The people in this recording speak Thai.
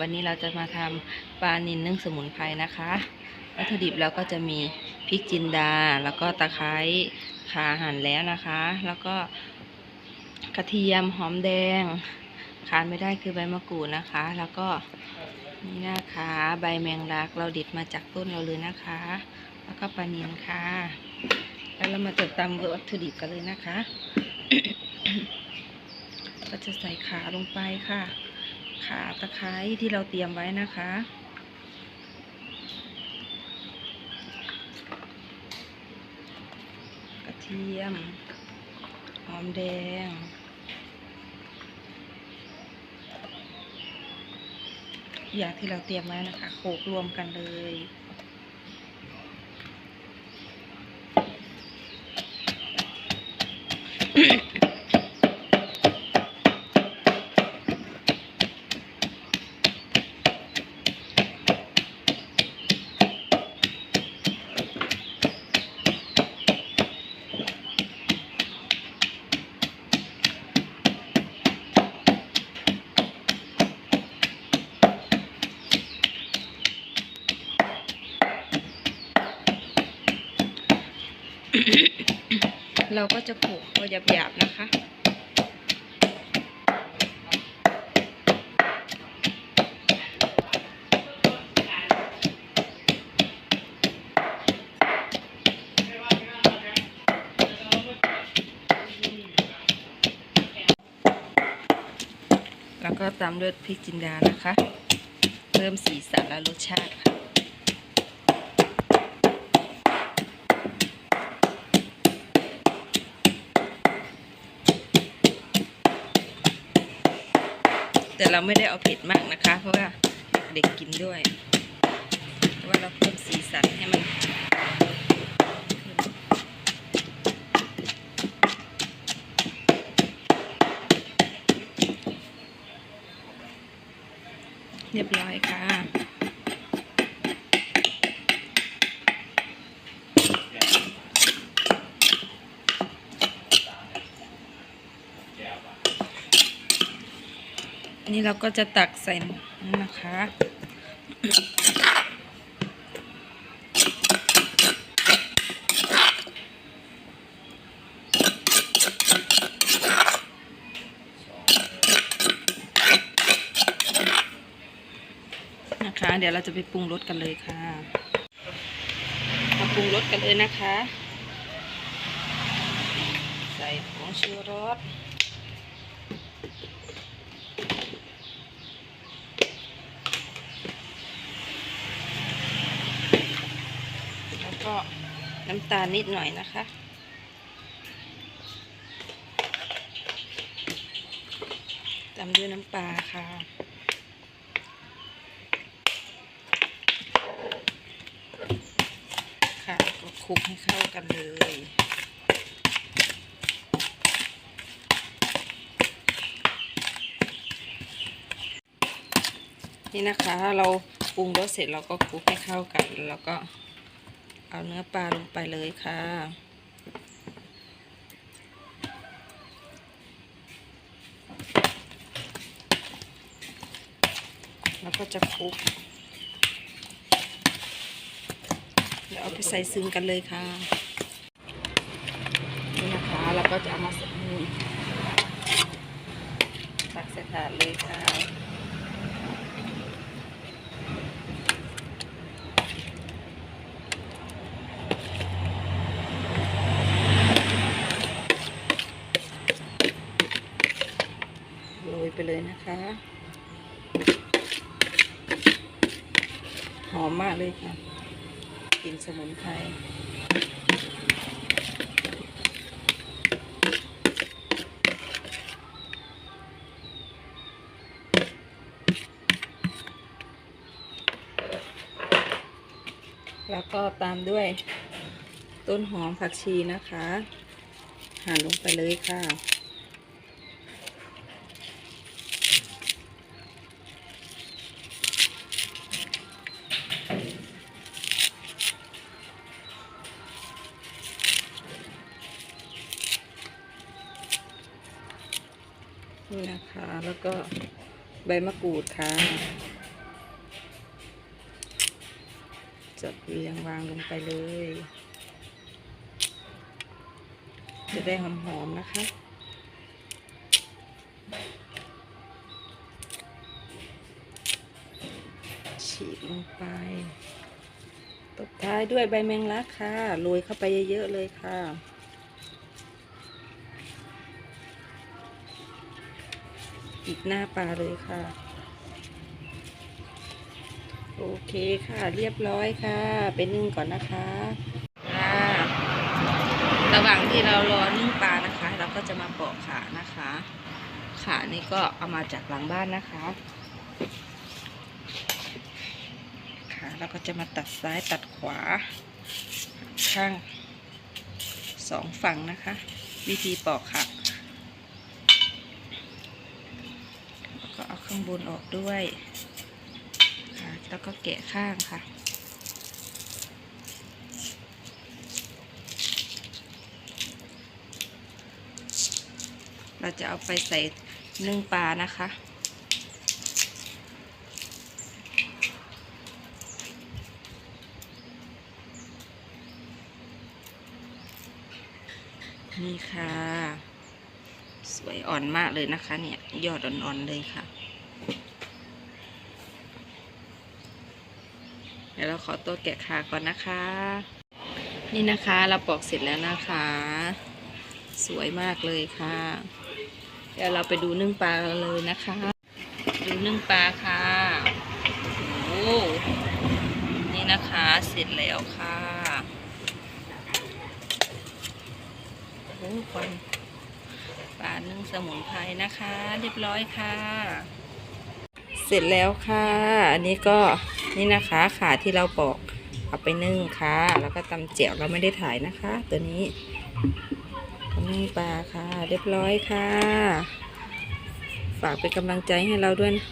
วันนี้เราจะมาทำปลานิลนึ่งสมุนไพรนะคะ วัตถุดิบเราก็จะมีพริกจินดา แล้วก็ตะไคร้ขาหั่นแล้วนะคะ แล้วก็กระเทียมหอมแดงขาดไม่ได้คือใบมะกรูดนะคะ แล้วก็นี่นะคะใบแมงลักเราด็ดมาจากต้นเราเลยนะคะ แล้วก็ปลานิลค่ะ แล้วเรามาเติมตามวัตถุดิบกันเลยนะคะ ก็จะใส่ขาลงไปค่ะ ขาตะไคร้ที่เราเตรียมไว้นะคะ กระเทียม หอมแดง อย่างที่เราเตรียมไว้นะคะโขลกรวมกันเลย เราก็จะโขลกตัวหยาบๆนะคะแล้วก็ตามด้วยพริกจินดานะคะ เพิ่มสีสันและรสชาติค่ะ แต่เราไม่ได้เอาเผ็ดมากนะคะ เพราะว่าเด็กกินด้วยแต่ว่าเราเพิ่มสีสันให้มันเรียบร้อยค่ะ อันนี้เราก็จะตักใส่นี่นะคะ นะคะ เดี๋ยวเราจะไปปรุงรสกันเลยค่ะ มาปรุงรสกันเลยนะคะ ใส่ผงชูรส แล้วก็ น้ำตาลนิดหน่อยนะคะ ตามด้วยน้ำปลาค่ะ ค่ะก็คลุกให้เข้ากันเลยนี่นะคะเราปรุงรสเสร็จเราก็คลุกให้เข้ากันแล้วก็ เอาเนื้อปลาลงไปเลยค่ะ แล้วก็จะคลุกเดี๋ยวเอาไปใส่ซึ้งกันเลยค่ะ นี่นะคะเราก็จะเอามาใส่ตักใส่ถาดเลยค่ะ โรยไปเลยนะคะ หอ มากเลยค่ะกลิ่นสมุนไพรแล้วก็ตามด้วยต้นหอมผักชีนะคะ หั่นลงไปเลยค่ะ คะแล้วก็ใบมะกรูดค่ะ จัดเรียงวางลงไปเลย จะได้หอมๆนะคะฉีดลงไป ตบท้ายด้วยใบแมงลักค่ะ โรยเข้าไปเยอะๆเลยค่ะ อีกหน้าปลาเลยค่ะ โอเคค่ะเรียบร้อยค่ะไปนึ่งก่อนนะคะค่ะระหว่างที่เรารอนึ่งปลานะคะ เราก็จะมาปอกขานะคะขานี่ก็เอามาจากหลังบ้านนะคะค่ะเราก็จะมาตัดซ้ายตัดขวา ข้างสองฝั่งนะคะ วิธีปอกค่ะ แล้วก็เอา ข้างบนออกด้วยค่ะแล้วก็แกะข้างค่ะ เราจะเอาไปใส่นึ่งปลานะคะนี่ค่ะ สวยอ่อนมากเลยนะคะเนี่ย ยอดอ่อนๆเลยค่ะ ดี๋ยวเราขอตัวแกะขาก่อนนะคะ นี่นะคะเราปอกเสร็จแล้วนะคะ สวยมากเลยค่ะ เดี๋ยวเราไปดูนึ่งปลากันเลยนะคะ ดูนึ่งปลาค่ะโอ้นี่นะคะเสร็จแล้วค่ะโอ้ควันปลานึ่งสมุนไพรนะคะ เรียบร้อยค่ะ เสร็จแล้วค่ะ อันนี้ก็ นี่นะคะขาที่เราปอกเอาไปนึ่งค่ะ แล้วก็ตำเจียวเราไม่ได้ถ่ายนะคะ ตัวนี้นึ่งปลาค่ะ เรียบร้อยค่ะ ฝากเป็นกำลังใจให้เราด้วยนะ